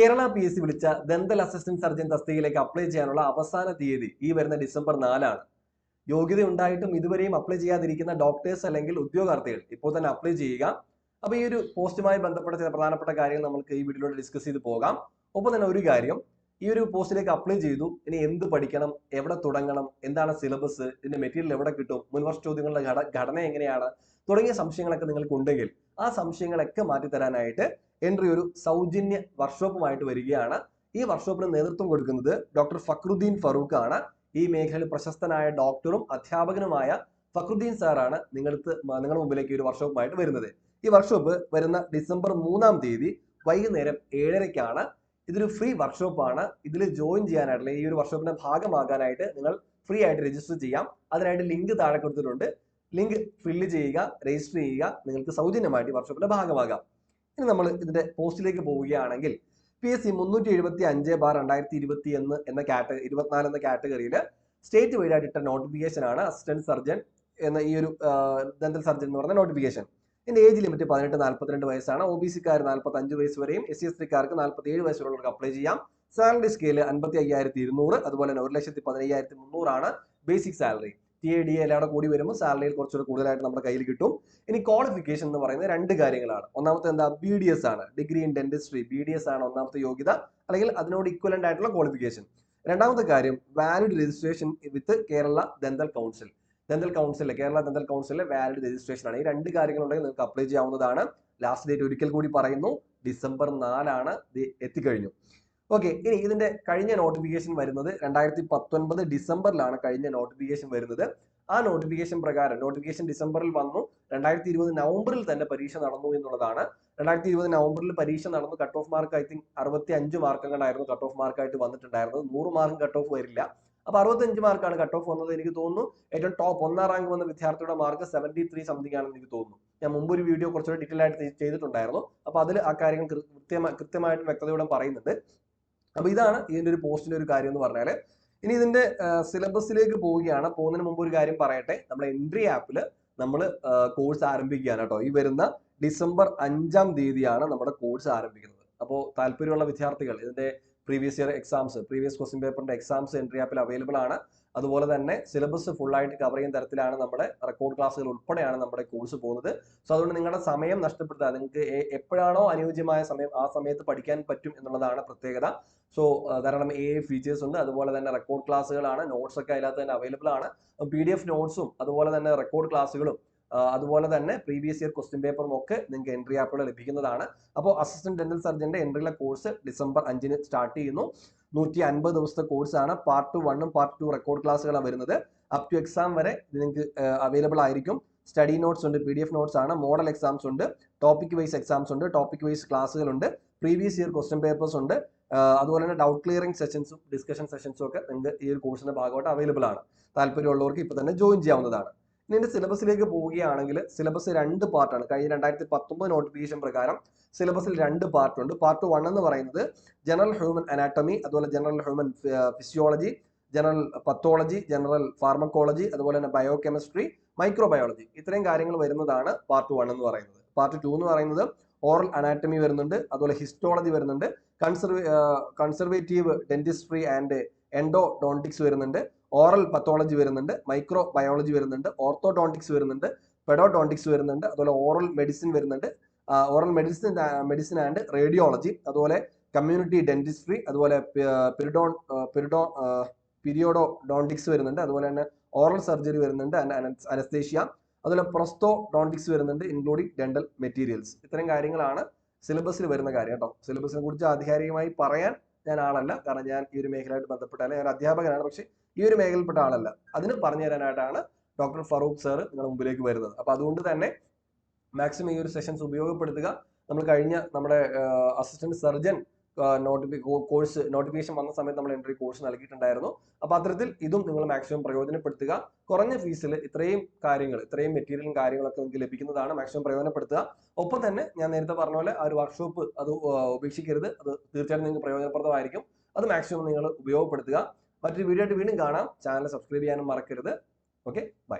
Kerala P S C വിളിച്ച dental assistant surgeon തസ്തികയിലേക്ക് apply ചെയ്യാനുള്ള അവസാന തീയതി ഈ വരുന്ന ഡിസംബർ നാലാണ്. യോഗ്യത ഉണ്ടായിട്ടും ഇതുവരെയും അപ്ലൈ ചെയ്യാതിരിക്കുന്ന ഡോക്ടേഴ്സ് അല്ലെങ്കിൽ ഉദ്യോഗാർത്ഥികൾ ഇപ്പോൾ തന്നെ അപ്ലൈ ചെയ്യുക. അപ്പൊ ഈ ഒരു പോസ്റ്റുമായി ബന്ധപ്പെട്ട ചില പ്രധാനപ്പെട്ട കാര്യങ്ങൾ നമുക്ക് ഈ വീഡിയോയിലൂടെ ഡിസ്കസ് ചെയ്ത് പോകാം. ഒപ്പം തന്നെ ഒരു കാര്യം ഈ ഒരു പോസ്റ്റിലേക്ക് അപ്ലൈ ചെയ്തു. ഇനി എന്ത് പഠിക്കണം? എവിടെ തുടങ്ങണം? എന്താണ് സിലബസ് ഇതിന്റെ മെറ്റീരിയൽ എവിടെ കിട്ടും? മുൻവർഷ ചോദ്യങ്ങളുടെ ഘടന എങ്ങനെയാണ്? തുടങ്ങിയ സംശയങ്ങളൊക്കെ നിങ്ങൾക്ക് ഉണ്ടെങ്കിൽ ആ സംശയങ്ങളൊക്കെ മാറ്റി തരാനായിട്ട് എൻട്രി ഒരു സൗജന്യ വർക്ക്ഷോപ്പുമായിട്ട് വരികയാണ്. ഈ വർക്ക്ഷോപ്പിന് നേതൃത്വം കൊടുക്കുന്നത് ഡോക്ടർ ഫക്രുദ്ദീൻ ഫറൂഖ് ആണ് ഈ മേഖലയിൽ പ്രശസ്തനായ ഡോക്ടറും അധ്യാപകനുമായ ഫക്രുദ്ദീൻ സാറാണ് നിങ്ങൾക്ക് നിങ്ങളുടെ മുമ്പിലേക്ക് ഒരു വർക്ക്ഷോപ്പുമായിട്ട് വരുന്നത്. ഈ വർക്ക്ഷോപ്പ് വരുന്ന ഡിസംബർ മൂന്നാം തീയതി വൈകുന്നേരം ഏഴരയ്ക്കാണ്. ഇതൊരു ഫ്രീ വർക്ക്ഷോപ്പാണ് ഇതിൽ ജോയിൻ ചെയ്യാനായിട്ട് ഈ ഒരു വർക്ക്ഷോപ്പിന്റെ ഭാഗമാകാനായിട്ട് നിങ്ങൾ ഫ്രീ ആയിട്ട് രജിസ്റ്റർ ചെയ്യാം. അതിനായിട്ട് ലിങ്ക് താഴെ കൊടുത്തിട്ടുണ്ട്. ലിങ്ക് ഫില്ല് ചെയ്യുക രജിസ്റ്റർ ചെയ്യുക നിങ്ങൾക്ക് സൗജന്യമായിട്ട് ഈ വർക്ക്ഷോപ്പിന്റെ ഭാഗമാകാം. ഇനി നമ്മൾ ഇതിന്റെ പോസ്റ്റിലേക്ക് പോവുകയാണെങ്കിൽ പി എസ് സി മുന്നൂറ്റി എഴുപത്തി അഞ്ച് ബാർ രണ്ടായിരത്തി ഇരുപത്തി എന്ന് എന്ന കാറ്റഗറി ഇരുപത്തിനാല് എന്ന കാറ്റഗറിയിൽ സ്റ്റേറ്റ് വൈഡ് ആയിട്ട് ഇട്ട നോട്ടിഫിക്കേഷൻ ആണ് അസിസ്റ്റന്റ് സർജൻ എന്ന ഈ ഒരു ദന്തൽ സർജൻ എന്ന് പറഞ്ഞ നോട്ടിഫിക്കേഷൻ ഇതിന്റെ ഏജ് ലിമിറ്റ് പതിനെട്ട് നാൽപ്പത്തിരണ്ട് വയസ്സാണ്. ഒ ബി സിക്കാർ നാൽപ്പത്തി അഞ്ച് വയസ്സ് വരെയും എസ് സി എസ് ടിക്കാർക്ക് നാൽപ്പത്തി ഏഴ് വയസ്സുള്ളവർക്ക് അപ്ലൈ ചെയ്യാം. സാലറി സ്കെയിൽ അൻപത്തി അയ്യായിരത്തി ഇരുന്നൂറ് അതുപോലെ തന്നെ ഒരു ലക്ഷത്തി പതിനയ്യായിരത്തി മുന്നൂറാണ് basic salary T A D എല്ലാം കൂടെ വരുമ്പോൾ സാലറിയിൽ കുറച്ചുകൂടി കൂടുതലായിട്ട് നമ്മുടെ കയ്യിൽ കിട്ടും. ഇനി ക്വാളിഫിക്കേഷൻ എന്ന് പറയുന്നത് രണ്ട് കാര്യങ്ങളാണ്. ഒന്നാമത്തെ എന്താ? ബി ഡി എസ് ആണ്. Degree in dentistry B D S ആണ് ഒന്നാമത്തെ യോഗ്യത അല്ലെങ്കിൽ അതിനോട് ഇക്വലന്റ് ആയിട്ടുള്ള ക്വാളിഫിക്കേഷൻ രണ്ടാമത്തെ കാര്യം valid registration with Kerala dental council dental കൗൺസിലെ Kerala dental കൗൺസിലെ വാലിഡ് രജിസ്ട്രേഷൻ ആണ്. ഈ രണ്ട് കാര്യങ്ങളുണ്ടെങ്കിൽ നിങ്ങൾക്ക് അപ്ലൈ ചെയ്യാവുന്നതാണ്. ലാസ്റ്റ് ഡേറ്റ് ഒരിക്കൽ കൂടി പറയുന്നു. ഡിസംബർ നാലാണ് എത്തിക്കഴിഞ്ഞു. ഓക്കെ ഇനി ഇതിന്റെ കഴിഞ്ഞ നോട്ടിഫിക്കേഷൻ വരുന്നത് രണ്ടായിരത്തി പത്തൊൻപത് ഡിസംബറിലാണ് കഴിഞ്ഞ നോട്ടിഫിക്കേഷൻ വരുന്നത്. ആ നോട്ടിഫിക്കേഷൻ പ്രകാരം നോട്ടിഫിക്കേഷൻ ഡിസംബറിൽ വന്നു രണ്ടായിരത്തി ഇരുപത് നവംബറിൽ തന്നെ പരീക്ഷ നടന്നു എന്നുള്ളതാണ്. രണ്ടായിരത്തി ഇരുപത് നവംബറിൽ പരീക്ഷ നടന്നു cut off mark I think അറുപത്തി അഞ്ച് മാർക്കങ്ങളായിരുന്നു കട്ട് ഓഫ് മാർക്കായിട്ട് വന്നിട്ടുണ്ടായിരുന്നത്. നൂറ് മാർക്ക് കട്ട് ഓഫ് വരില്ല. അപ്പൊ അറുപത്തഞ്ച് മാർക്കാണ് കട്ട് ഓഫ് വന്നത് എനിക്ക് തോന്നുന്നു. ഏറ്റവും ടോപ്പ് ഒന്നാം റാങ്ക് വന്ന വിദ്യാർത്ഥിയുടെ മാർക്ക് സെവന്റി ത്രീ സംതിങ് ആണെന്ന് എനിക്ക് തോന്നുന്നു. ഞാൻ മുമ്പ് ഒരു വീഡിയോ കുറച്ചുകൂടി ഡീറ്റെയിൽ ആയിട്ട് ചെയ്തിട്ടുണ്ടായിരുന്നു. അപ്പൊ അതിൽ ആ കാര്യങ്ങൾ കൃത്യമായി കൃത്യമായിട്ട് വ്യക്തതയോടെ പറയുന്നുണ്ട്. അപ്പൊ ഇതാണ് ഇതിന്റെ ഒരു പോസ്റ്റിന്റെ ഒരു കാര്യം എന്ന് പറഞ്ഞാൽ. ഇനി ഇതിന്റെ സിലബസിലേക്ക് പോവുകയാണ്. പോകുന്നതിന് മുമ്പ് ഒരു കാര്യം പറയട്ടെ. നമ്മുടെ എൻട്രി ആപ്പിൽ നമ്മൾ കോഴ്സ് ആരംഭിക്കുകയാണ് കേട്ടോ. ഈ വരുന്ന ഡിസംബർ അഞ്ചാം തീയതിയാണ് നമ്മുടെ കോഴ്സ് ആരംഭിക്കുന്നത്. അപ്പോൾ താല്പര്യമുള്ള വിദ്യാർത്ഥികൾ ഇതിന്റെ previous year exams previous question പേപ്പറിന്റെ എക്സാംസ് എൻട്രി ആപ്പിൽ അവൈലബിൾ ആണ്. അതുപോലെ തന്നെ സിലബസ് ഫുൾ ആയിട്ട് കവർ ചെയ്യുന്ന തരത്തിലാണ് നമ്മുടെ റെക്കോർഡ് ക്ലാസ്സുകൾ ഉൾപ്പെടെയാണ് നമ്മുടെ കോഴ്സ് പോകുന്നത്. സോ അതുകൊണ്ട് നിങ്ങളുടെ സമയം നഷ്ടപ്പെടുത്താതെ നിങ്ങൾക്ക് എപ്പോഴാണോ അനുയോജ്യമായ സമയം ആ സമയത്ത് പഠിക്കാൻ പറ്റും എന്നുള്ളതാണ് പ്രത്യേകത. സോ ധാരാളം എ ഫീച്ചേഴ്സ് ഉണ്ട്. അതുപോലെ തന്നെ റെക്കോർഡ് ക്ലാസ്സുകളാണ് നോട്ട്സ് ഒക്കെ അതിനകത്ത് തന്നെ അവൈലബിൾ ആണ്. പി ഡി എഫ് നോട്ട്സും അതുപോലെ തന്നെ റെക്കോർഡ് ക്ലാസ്സുകളും അതുപോലെ തന്നെ പ്രീവിയസ് ഇയർ ക്വസ്റ്റ്യൻ പേപ്പറും ഒക്കെ നിങ്ങൾക്ക് എൻട്രി ആപ്പുകൾ ലഭിക്കുന്നതാണ്. അപ്പോൾ അസിസ്റ്റന്റ് ഡെന്റൽ സർജന്റെ എൻട്രിയിലെ കോഴ്സ് ഡിസംബർ അഞ്ചിന് സ്റ്റാർട്ട് ചെയ്യുന്നു. നൂറ്റി അൻപത് ദിവസത്തെ കോഴ്സാണ് പാർട്ട് ടു വണ്ണും പാർട്ട് ടു റെക്കോർഡ് ക്ലാസ്സുകളാണ് വരുന്നത്. അപ് ടു എക്സാം വരെ നിങ്ങൾക്ക് അവൈലബിൾ ആയിരിക്കും. സ്റ്റഡി നോട്ട്സ് ഉണ്ട് പി ഡി എഫ് നോട്ട്സ് ആണ് മോഡൽ എക്സാംസ് ഉണ്ട് ടോപ്പിക് വൈസ് എക്സാംസ് ഉണ്ട് ടോപ്പിക് വൈസ് ക്ലാസ്സുകളുണ്ട് പ്രീവിയസ് ഇയർ ക്വസ്റ്റ്യൻ പേപ്പേഴ്സ് ഉണ്ട് അതുപോലെ തന്നെ ഡൗട്ട് ക്ലിയറിംഗ് സെഷൻസും ഡിസ്കഷൻ സെഷൻസും ഒക്കെ നിങ്ങൾക്ക് ഈ ഒരു കോഴ്സിന്റെ ഭാഗമായിട്ട് അവൈലബിൾ ആണ്. താല്പര്യമുള്ളവർക്ക് ഇപ്പോൾ തന്നെ ജോയിൻ ചെയ്യാവുന്നതാണ്. ഇനി ഇതിന്റെ സിലബസിലേക്ക് പോവുകയാണെങ്കിൽ സിലബസ് രണ്ട് പാർട്ടാണ് കഴിഞ്ഞ രണ്ടായിരത്തി പത്തൊമ്പത് നോട്ടിഫിക്കേഷൻ പ്രകാരം സിലബസിൽ രണ്ട് പാർട്ടുണ്ട് പാർട്ട് വൺ എന്ന് പറയുന്നത് ജനറൽ ഹ്യൂമൻ അനാട്ടമി അതുപോലെ general human physiology general pathology general pharmacology അതുപോലെ തന്നെ ബയോ കെമിസ്ട്രി മൈക്രോബയോളജി ഇത്രയും കാര്യങ്ങൾ വരുന്നതാണ് പാർട്ട് വൺ എന്ന് പറയുന്നത്. പാർട്ട് ടു എന്ന് പറയുന്നത് ഓറൽ അനാറ്റമി വരുന്നുണ്ട്. അതുപോലെ ഹിസ്റ്റോളജി വരുന്നുണ്ട്. Conserve conservative dentistry and endodontics വരുന്നുണ്ട്. ഓറൽ പത്തോളജി വരുന്നുണ്ട് മൈക്രോ ബയോളജി വരുന്നുണ്ട് ഓർത്തോഡോണ്ടിക്സ് വരുന്നുണ്ട് പെഡോഡോണ്ടിക്സ് വരുന്നുണ്ട് അതുപോലെ ഓറൽ മെഡിസിൻ വരുന്നുണ്ട്. Oral medicine medicine and radiology അതുപോലെ കമ്മ്യൂണിറ്റി ഡെന്റിസ്ട്രി അതുപോലെ പിരിഡോൺ പിരിഡോ പിരിയോഡോ ഡോണ്ടിക്സ് വരുന്നുണ്ട് അതുപോലെ തന്നെ ഓറൽ സർജറി വരുന്നുണ്ട് അനസ്തേഷ്യ അതുപോലെ പ്രൊസ്തോ ഡോണ്ടിക്സ് വരുന്നുണ്ട് ഇൻക്ലൂഡിങ് ഡെന്റൽ മെറ്റീരിയൽസ് ഇത്തരം കാര്യങ്ങളാണ് സിലബസിൽ വരുന്ന കാര്യം കേട്ടോ. സിലബസിനെ കുറിച്ച് ആധികാരികമായി പറയാൻ ഞാൻ ആളല്ല. കാരണം ഞാൻ ഈ ഒരു മേഖലയായിട്ട് ബന്ധപ്പെട്ടാൽ ഞാൻ അധ്യാപകനാണ്. പക്ഷേ ഈ ഒരു മേഖലപ്പെട്ട ആളല്ല. അതിന് പറഞ്ഞു തരാനായിട്ടാണ് ഡോക്ടർ ഫറൂഖ് സാർ നിങ്ങളുടെ മുമ്പിലേക്ക് വരുന്നത്. അപ്പൊ അതുകൊണ്ട് തന്നെ മാക്സിമം ഈ ഒരു സെഷൻസ് ഉപയോഗപ്പെടുത്തുക. നമ്മൾ കഴിഞ്ഞ നമ്മുടെ അസിസ്റ്റന്റ് സർജൻ നോട്ടിഫി കോഴ്സ് നോട്ടിഫിക്കേഷൻ വന്ന സമയത്ത് നമ്മൾ എൻട്രി കോഴ്സ് നൽകിയിട്ടുണ്ടായിരുന്നു. അപ്പൊ അത്തരത്തിൽ ഇതും നിങ്ങൾ മാക്സിമം പ്രയോജനപ്പെടുത്തുക. കുറഞ്ഞ ഫീസിൽ ഇത്രയും കാര്യങ്ങൾ ഇത്രയും മെറ്റീരിയലും കാര്യങ്ങളൊക്കെ നിങ്ങൾക്ക് ലഭിക്കുന്നതാണ് മാക്സിമം പ്രയോജനപ്പെടുത്തുക. ഒപ്പം തന്നെ ഞാൻ നേരത്തെ പറഞ്ഞ പോലെ ആ ഒരു വർക്ക്ഷോപ്പ് അത് ഉപേക്ഷിക്കരുത്. അത് തീർച്ചയായിട്ടും നിങ്ങൾക്ക് പ്രയോജനപ്രദമായിരിക്കും. അത് മാക്സിമം നിങ്ങൾ ഉപയോഗപ്പെടുത്തുക. മറ്റൊരു വീഡിയോ ആയിട്ട് വീണ്ടും കാണാം. ചാനൽ സബ്സ്ക്രൈബ് ചെയ്യാനും മറക്കരുത്. Okay bye